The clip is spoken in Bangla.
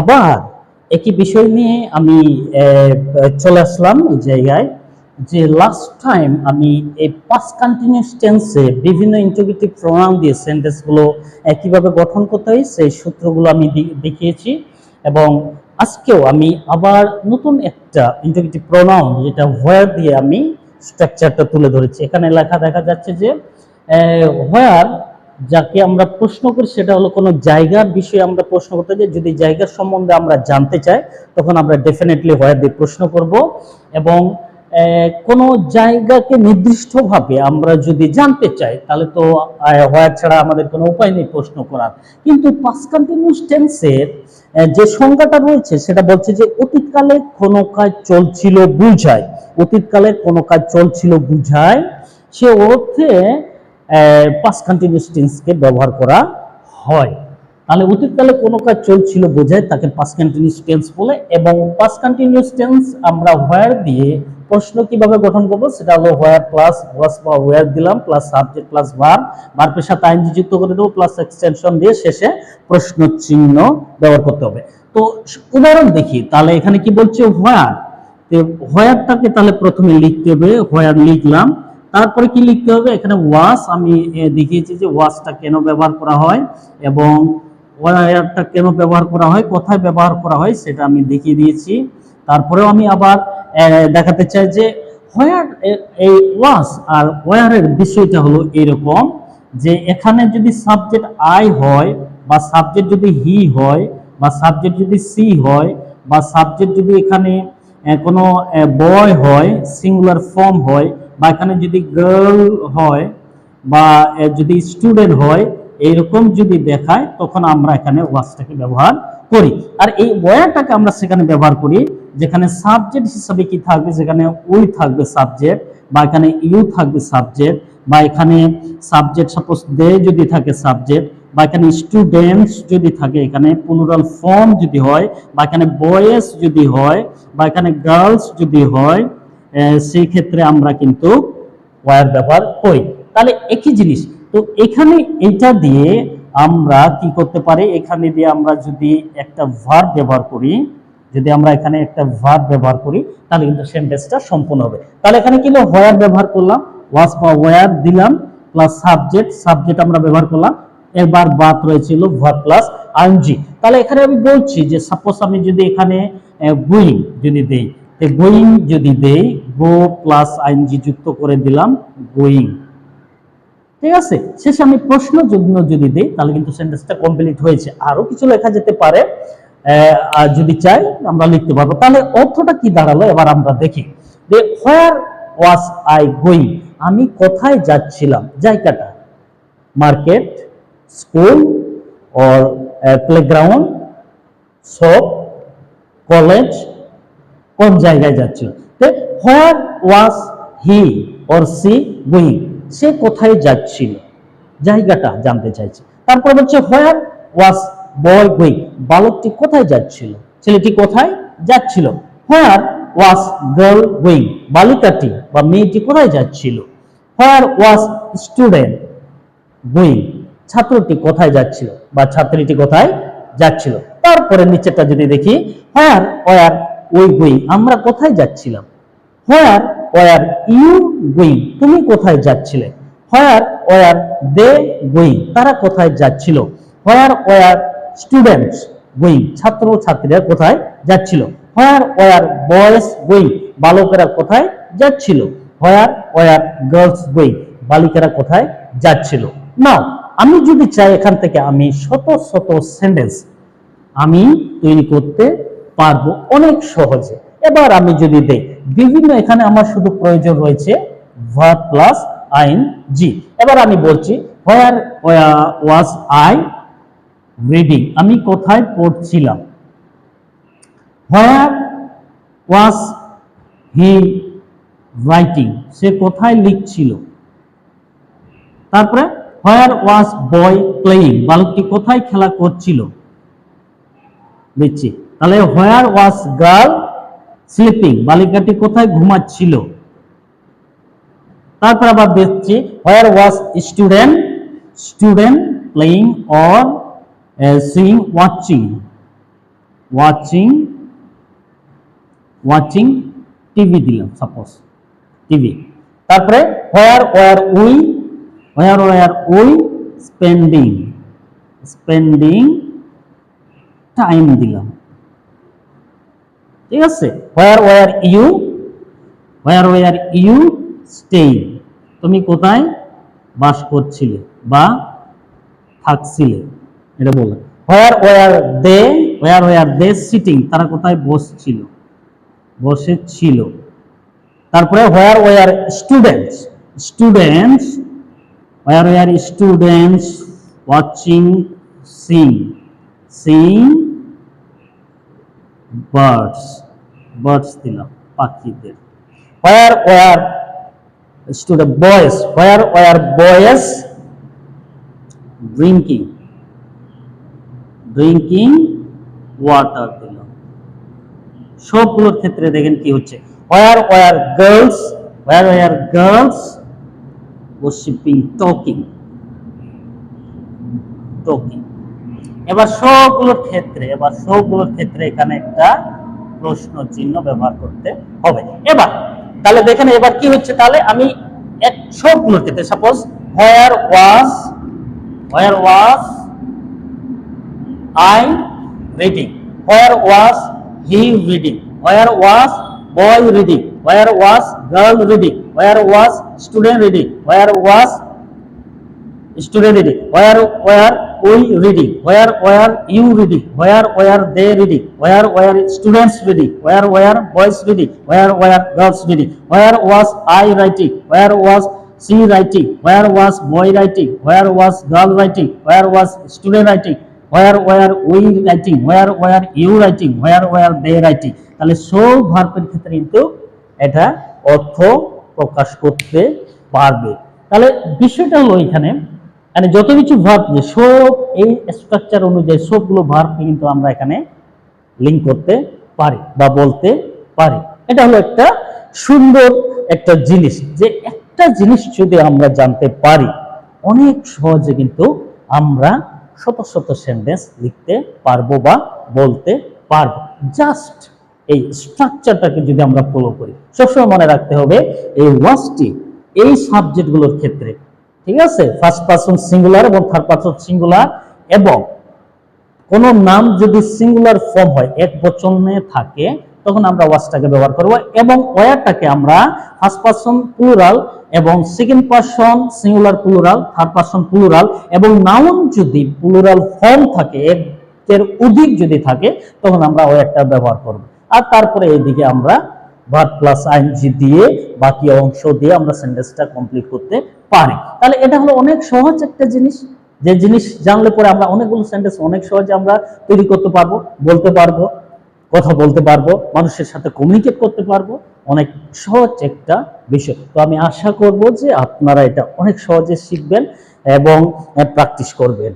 আবার একই বিষয় নিয়ে আমি চলে আসলাম এই জায়গায় যে লাস্ট টাইম আমি এই পাস কন্টিনিউস টেন্সে বিভিন্ন ইন্টিগ্রেটিভ প্রোনাউন দিয়ে সেন্টেন্সগুলো কীভাবে গঠন করতে হয়, সেই সূত্রগুলো আমি দেখিয়েছি এবং আজকেও আমি আবার নতুন একটা ইন্টিগ্রেটিভ প্রোনাউন যেটা হোয়ার দিয়ে আমি স্ট্রাকচারটা তুলে ধরেছি। এখানে লেখা দেখা যাচ্ছে যে হোয়ার যাকে আমরা প্রশ্ন করি সেটা হলো কোনো জায়গার বিষয়ে আমরা প্রশ্ন করতে চাই যদি জায়গার সম্বন্ধে আমরা জানতে চাই, তখন আমরা ডেফিনেটলি হোয়ার দিয়ে প্রশ্ন করব এবং কোনো জায়গাকে নির্দিষ্টভাবে আমরা যদি জানতে চাই, তাহলে তো হোয়ার ছাড়া আমাদের কোনো উপায় নেই প্রশ্ন করার। কিন্তু পাস কন্টিনিউস টেন্সের যে সংজ্ঞাটা রয়েছে, সেটা বলছে যে অতীতকালে কোনো কাজ চলছিল বুঝায়। অতীতকালে কোনো কাজ চলছিল বুঝায়। সে অর্থে পাস কন্টিনিউস টেন্সকে ব্যবহার করা হয়। তাহলে অতীতকালে কোনো কাজ চলছিল বোঝায় তাকে পাস কন্টিনিউস টেন্স বলে এবং পাস কন্টিনিউস টেন্স আমরা হোয়ার দিয়ে প্রশ্ন কীভাবে গঠন করব সেটা হলো হোয়ার প্লাস ওয়াস বা ওয়ার দিলাম প্লাস সাবজেক্ট প্লাস ভার ভার্বের সাথে আইনজি যুক্ত করে দেবো প্লাস এক্সটেনশন দিয়ে শেষে প্রশ্ন চিহ্ন ব্যবহার করতে হবে। তো উদাহরণ দেখি, তাহলে এখানে কি বলছে হোয়ার হোয়ারটাকে তাহলে প্রথমে লিখতে হবে হোয়ার লিখলাম তারপরে কি লিখতে হবে? এখানে ওয়াশ আমি দেখিয়েছি যে ওয়াশটা কেন ব্যবহার করা হয় এবং ওয়ারটা কেন ব্যবহার করা হয়, কোথায় ব্যবহার করা হয় সেটা আমি দেখিয়ে দিয়েছি। তারপরেও আমি আবার দেখাতে চাই যে হোয়ার এই ওয়াশ আর ওয়ারের বিষয়টা হলো এরকম যে এখানে যদি সাবজেক্ট আই হয় বা সাবজেক্ট যদি হি হয় বা সাবজেক্ট যদি সি হয় বা সাবজেক্ট যদি এখানে কোনো বয় হয় সিঙ্গুলার ফর্ম হয় বা এখানে যদি গার্ল হয় বা যদি স্টুডেন্ট হয়, এইরকম যদি দেখায়, তখন আমরা এখানে ওয়াসটাকে ব্যবহার করি। আর এই ওয়ারটাকে আমরা সেখানে ব্যবহার করি, যেখানে সাবজেক্ট হিসাবে কি থাকবে? যেখানে উই থাকবে সাবজেক্ট বা এখানে ইউ থাকবে সাবজেক্ট বা এখানে সাবজেক্ট সাপোজ দে যদি থাকে সাবজেক্ট বা এখানে স্টুডেন্টস যদি থাকে, এখানে পুনরাল ফর্ম যদি হয়, বা এখানে বয়েস যদি হয়, বা এখানে গার্লস যদি হয় সেই ক্ষেত্রে আমরা কিন্তু ওয়ার ব্যবহার করি। তাহলে একই জিনিস, তো এখানে এটা দিয়ে আমরা কি করতে পারি? এখানে দিয়ে আমরা যদি একটা ভার ব্যবহার করি, যদি আমরা এখানে একটা ভার্ব ব্যবহার করি, তাহলে কিন্তু সেন্টেন্সটা সম্পূর্ণ হবে। তাহলে এখানে কিন্তু হোয়ার ব্যবহার করলাম ওয়াস বা ওয়ার দিলাম প্লাস সাবজেক্ট সাবজেক্ট আমরা ব্যবহার করলাম, এবার বাদ রয়েছিল ভার্ব প্লাস আইএনজি তাহলে এখানে আমি বলছি যে সাপোজ আমি যদি এখানে গোয়িং যদি দেই গোয়িং যদি দেই, গো প্লাস আইএনজি যুক্ত করে দিলাম, গোয়িং। ঠিক আছে? শেষে আমি প্রশ্ন যুগ্ম যদি দিই, তাহলে কিন্তু সেন্টেন্সটা কমপ্লিট হয়েছে। আরও কিছু লেখা যেতে পারে যদি চাই, আমরা লিখতে পারব। তাহলে অর্থটা কি দাঁড়াল? এবার আমরা দেখি। যে হোয়ার ওয়াজ আই গোয়িং আমি কোথায় যাচ্ছিলাম? জায়গাটা? Market? School? Or playground shop college কোন জায়গায় যাচ্ছিল where was he or she going সে কোথায় যাচ্ছিল? জায়গাটা জানতে চাইছে। তারপর হচ্ছে হোয়ার ওয়াজ বয় গোয়িং বালকটি কোথায় যাচ্ছিল? ছেলেটি কোথায় যাচ্ছিল? হোয়ার ওয়াজ গার্ল গোয়িং বালিকাটি বা মেয়েটি কোথায় যাচ্ছিল? হোয়ার ওয়াজ স্টুডেন্ট গোয়িং ছাত্রটি কোথায় যাচ্ছিল? বা ছাত্রীটি কোথায় যাচ্ছিল? তারপরে নিচেটা যদি দেখি হোয়ার ওয়ার ওই গোয়িং আমরা কোথায় যাচ্ছিলাম? হোয়ার ওয়ার ইউ গোয়িং তুমি কোথায় যাচ্ছিলে? হোয়ার ওয়ার দে গোয়িং তারা কোথায় যাচ্ছিল? হোয়ার ওয়ার স্টুডেন্টস গোয়িং ছাত্র ছাত্রীরা কোথায় যাচ্ছিল? হোয়ার ওয়ার বয়েস গোয়িং বালকেরা কোথায় যাচ্ছিল? হোয়ার ওয়ার গার্লস গোয়িং বালিকারা কোথায় যাচ্ছিল? নাও আমি যদি চাই এখান থেকে আমি শত শত সেন্টেন্স আমি তৈরি করতে পারব অনেক সহজে। এবার আমি যদি দেই, বিভিন্ন এখানে আমার শুধু প্রয়োজন রয়েছে ভার্ব প্লাস আইন জি এবার আমি বলছি হোয়ার ওয়াজ আই রিডিং আমি কোথায় পড়ছিলাম? হোয়ার ওয়াজ হি রাইটিং সে কোথায় লিখছিল? তারপরে হোয়ার ওয়াজ বয় প্লেয়িং বালকটি কোথায় খেলা করছিল? দিচ্ছি। তাহলে হোয়ার ওয়াজ গার্ল স্লিপিং বালিকাটি কোথায় ঘুমাচ্ছিল? তারপর আবার দেখছি where was student student playing or swing watching watching watching TV দিলাম সাপোজ টিভি তারপরে where were we where were we spending spending time দিলাম। ঠিক আছে? Where were you where were you stay তুমি কোথায় বাস করছিলে বা থাকছিলে? এটা বললাম where were they where were they sitting তারা কোথায় বসছিল? বসেছিল। তারপরে where were students students where were students watching sing sing birds birds দিলাম পাখিদের। Where were student boys where were boys drinking drinking water দিলাম সবগুলোর ক্ষেত্রে দেখেন কি হচ্ছে। Where were girls where were girls worshipping talking talking এবার সবগুলোর ক্ষেত্রে এবার সবগুলোর ক্ষেত্রে এখানে একটা প্রশ্ন চিহ্ন ব্যবহার করতে হবে এবার তাহলে দেখেন এবার কি হচ্ছে তাহলে আমি suppose where was where was I reading? Where was he reading? Where was boy reading? Where was girl reading? Where was student reading? Where was student reading? Where were ওই reading where were you reading where were they reading where were students reading where were boys reading where were girls reading where was I writing where was she writing where was boy writing where was girl writing where was student writing where were we writing where were you writing where were they writing তাহলে সব ভার্পের ক্ষেত্রে কিন্তু এটা অর্থ প্রকাশ করতে পারবে। তাহলে বিষয়টা হলো এখানে মানে যত কিছু ভার্ব যে সব এই স্ট্রাকচার অনুযায়ী সবগুলো ভার্বকে কিন্তু আমরা এখানে লিঙ্ক করতে পারি বা বলতে পারি। এটা হলো একটা সুন্দর একটা জিনিস যে একটা জিনিস যদি আমরা জানতে পারি, অনেক সহজে কিন্তু আমরা শত শত সেন্টেন্স লিখতে পারব বা বলতে পারব। জাস্ট এই স্ট্রাকচারটাকে যদি আমরা ফলো করি, সবসময় মনে রাখতে হবে এই ওয়ার্ডসটি এই সাবজেক্টগুলোর ক্ষেত্রে ঠিক আছে? ফার্স্ট পারসন সিঙ্গুলার এবং থার্ড পারসন সিঙ্গুলার এবং কোন নাম যদি সিঙ্গুলার ফর্ম হয়, এক বচনে থাকে, তখন আমরা ওয়াসটাকে ব্যবহার করব এবং ওয়ারটাকে আমরা ফার্স্ট পারসন প্লুরাল এবং second person singular plural third person plural এবং নাউন যদি প্লুরাল ফর্ম থাকে এর অধিক যদি থাকে, তখন আমরা ওয়ারটা ব্যবহার করব। আর তারপরে এইদিকে আমরা ভার্ব প্লাস আইনজি দিয়ে বাকি অংশ দিয়ে আমরা সেন্টেন্সটা কমপ্লিট করতে পারি। তাহলে এটা হলো অনেক সহজ একটা জিনিস। যে জিনিস জানলে পরে আমরা অনেকগুলো সেন্টেন্স অনেক সহজে আমরা তৈরি করতে পারব, বলতে পারব, কথা বলতে পারব, মানুষের সাথে কমিউনিকেট করতে পারব। অনেক সহজ একটা বিষয়। তো আমি আশা করব যে আপনারা এটা অনেক সহজে শিখবেন এবং প্র্যাকটিস করবেন।